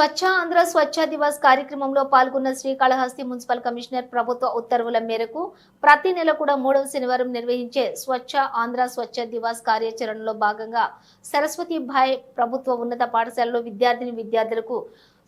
స్వచ్ఛ ఆంధ్ర స్వచ్ఛ దివస్ కార్యక్రమంలో పాల్గొన్న Srikalahasti municipal commissioner ప్రభుత్వ ఉత్తర్వుల మేరకు ప్రతి నెల కూడా మూడవ శనివారం నిర్వహించే స్వచ్ఛ ఆంధ్ర స్వచ్ఛ దివాస్ కార్యాచరణలో భాగంగా సరస్వతి భాయ్ ప్రభుత్వ ఉన్నత పాఠశాలలో విద్యార్థిని విద్యార్థులకు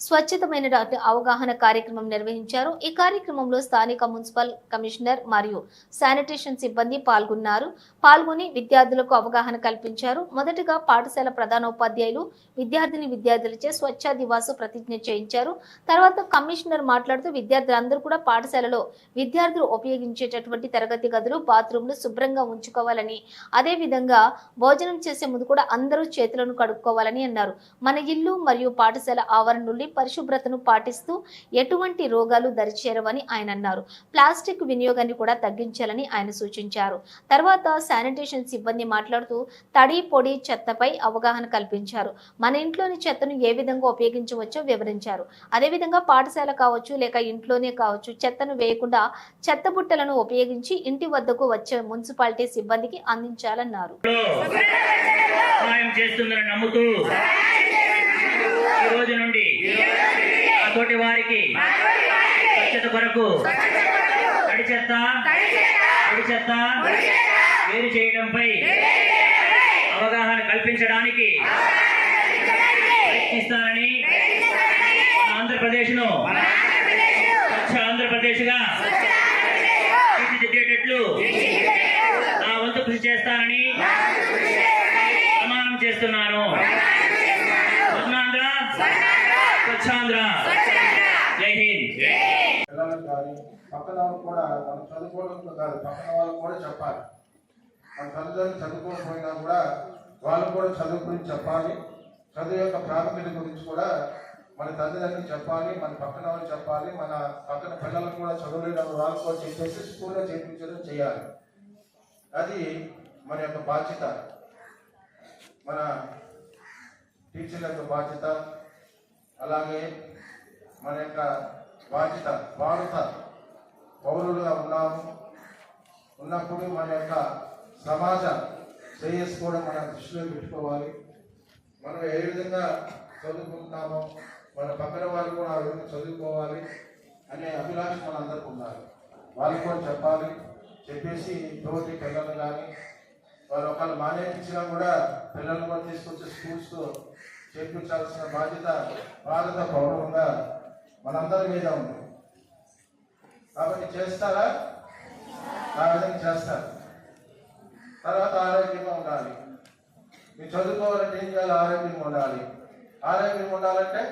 స్వచ్ఛతమైన అవగాహన కార్యక్రమం నిర్వహించారు. ఈ కార్యక్రమంలో స్థానిక మున్సిపల్ కమిషనర్ మరియు శానిటేషన్ సిబ్బంది పాల్గొన్నారు. పాల్గొని విద్యార్థులకు అవగాహన కల్పించారు. మొదటగా పాఠశాల ప్రధానోపాధ్యాయులు విద్యార్థిని విద్యార్థులచే స్వచ్ఛ దివాసు ప్రతిజ్ఞ చేయించారు. తర్వాత కమిషనర్ మాట్లాడుతూ విద్యార్థులందరూ కూడా పాఠశాలలో విద్యార్థులు ఉపయోగించేటటువంటి తరగతి గదులు బాత్రూంలు శుభ్రంగా ఉంచుకోవాలని అదే విధంగా భోజనం చేసే ముందు కూడా అందరూ చేతులను కడుక్కోవాలని అన్నారు. మన ఇల్లు మరియు పాఠశాల ఆవరణ నుండి పరిశుభ్రతను పాటిస్తూ ఎటువంటి రోగాలు దరిచేరవని ఆయన అన్నారు. ప్లాస్టిక్ వినియోగాన్ని కూడా తగ్గించాలని ఆయన సూచించారు. తర్వాత శానిటేషన్ సిబ్బంది మాట్లాడుతూ తడి పొడి చెత్తపై అవగాహన కల్పించారు. మన ఇంట్లోని చెత్తను ఏ విధంగా ఉపయోగించవచ్చో వివరించారు. అదేవిధంగా పాఠశాల కావచ్చు లేక ఇంట్లోనే కావచ్చు చెత్తను వేయకుండా చెత్త బుట్టలను ఉపయోగించి ఇంటి వద్దకు వచ్చే మున్సిపాలిటీ సిబ్బందికి అందించాలన్నారు. సహాయం చేస్తుందని నమ్ముతూ ఈ రోజు నుండి ఆ తోటి వారికి స్వచ్ఛత కొరకు తడి చెత్త పొడి చెత్త వేరు చేయడంపై అవగాహన కల్పించడానికి ప్రయత్నిస్తానని ఆంధ్రప్రదేశ్ను స్వచ్ఛ ఆంధ్రప్రదేశ్గా తీర్చిదిద్దేటట్లు నా వంతు కృషి చేస్తానని స్వచ్ఛాంధ్ర జై హింద్. పిల్లలకు కానీ పక్కన కూడా మనం చదువుకోవడంతో కాదు పక్కన వాళ్ళకు కూడా చెప్పాలి. మన తల్లిదండ్రులు చదువుకోకపోయినా కూడా వాళ్ళు కూడా చదువు గురించి చెప్పాలి. చదువు యొక్క ప్రాముఖ్యత గురించి కూడా మన తల్లిదండ్రులు చెప్పాలి మన పక్కన వాళ్ళు చెప్పాలి మన పక్కన పిల్లలకు కూడా చదువులేని వాళ్ళు కూడా చెప్పేసి స్కూల్లో చేర్పించడం చేయాలి. అది మన యొక్క బాధ్యత. మన టీచర్ల యొక్క బాధ్యత. అలాగే మన యొక్క బాధ్యత భారత పౌరులుగా ఉన్నాము. ఉన్నప్పుడు మన యొక్క సమాజ శ్రేయస్సు కూడా దృష్టిలో పెట్టుకోవాలి. మనం ఏ విధంగా చదువుకుంటున్నామో మన పక్కన వాళ్ళు కూడా ఆ విధంగా చదువుకోవాలి అనే అభిలాష మనందరికీ ఉండాలి. వాళ్ళకి కూడా చెప్పాలి. చెప్పేసి తోటి పిల్లలు కానీ వాళ్ళు ఒకళ్ళు మానేపించినా కూడా పిల్లలు కూడా తీసుకొచ్చి స్కూల్స్తో చేకూర్చాల్సిన బాధ్యత భారత పౌరులుగా మనందరి మీద ఉంది. కాబట్టి చేస్తారా? ఆ విధంగా చేస్తారు. తర్వాత ఆరోగ్యంగా ఉండాలి. మీరు చదువుకోవాలంటే ఏం చేయాలి? ఆరోగ్యంగా ఉండాలి. ఆరోగ్యంగా ఉండాలంటే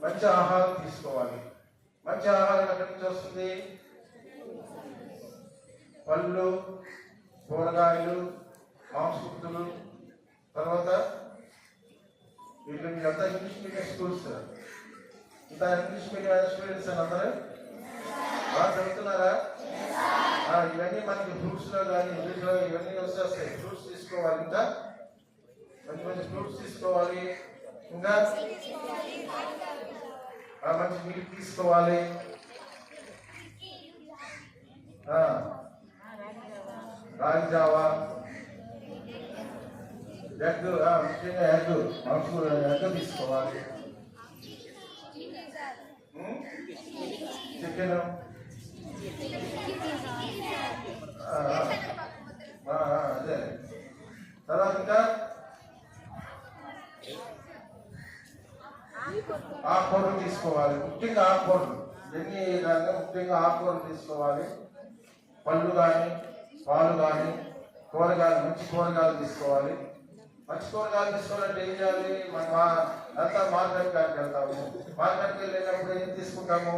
మంచి ఆహారం తీసుకోవాలి. మంచి ఆహారం ఎక్కడి నుంచి వస్తుంది? పళ్ళు కూరగాయలు మాంసకృతులు తర్వాత వీళ్ళు మీరంతా ఇంగ్లీష్ మీడియం స్కూల్స్ ఇంత ఇంగ్లీష్ మీడియం స్టూడెంట్స్ అని అందరూ బాగా చదువుతున్నారా? ఆ, ఇవన్నీ మనకి ఫ్రూట్స్లో కానీ ఇంగ్లీష్లో ఇవన్నీ వచ్చేస్తాయి ఫ్రూట్స్ తీసుకోవాలి ఇంకా? మంచి మంచి ఫ్రూట్స్ తీసుకోవాలి. ఇంకా? ఆ, మంచి మిల్క్ తీసుకోవాలి. ఆ, రాగి జావా. ఎగ్ ముఖ్యంగా ఎగ్ మనసు ఎగ్ తీసుకోవాలి చికెన్ అదే తర్వాత ఇంకా ఆకుకూరలు తీసుకోవాలి ముఖ్యంగా ఆకుకూరలు ఎన్ని కానీ ముఖ్యంగా ఆకుకూరలు తీసుకోవాలి పళ్ళు కానీ పాలు కానీ కూరగాయలు మంచి కూరగాయలు తీసుకోవాలి మంచి కూరగాయలు తీసుకోవాలంటే ఏం చేయాలి? మనం అంతా మార్కెట్ వెళ్తాము. మార్కెట్కి వెళ్ళినప్పుడు ఏం తీసుకుంటాము?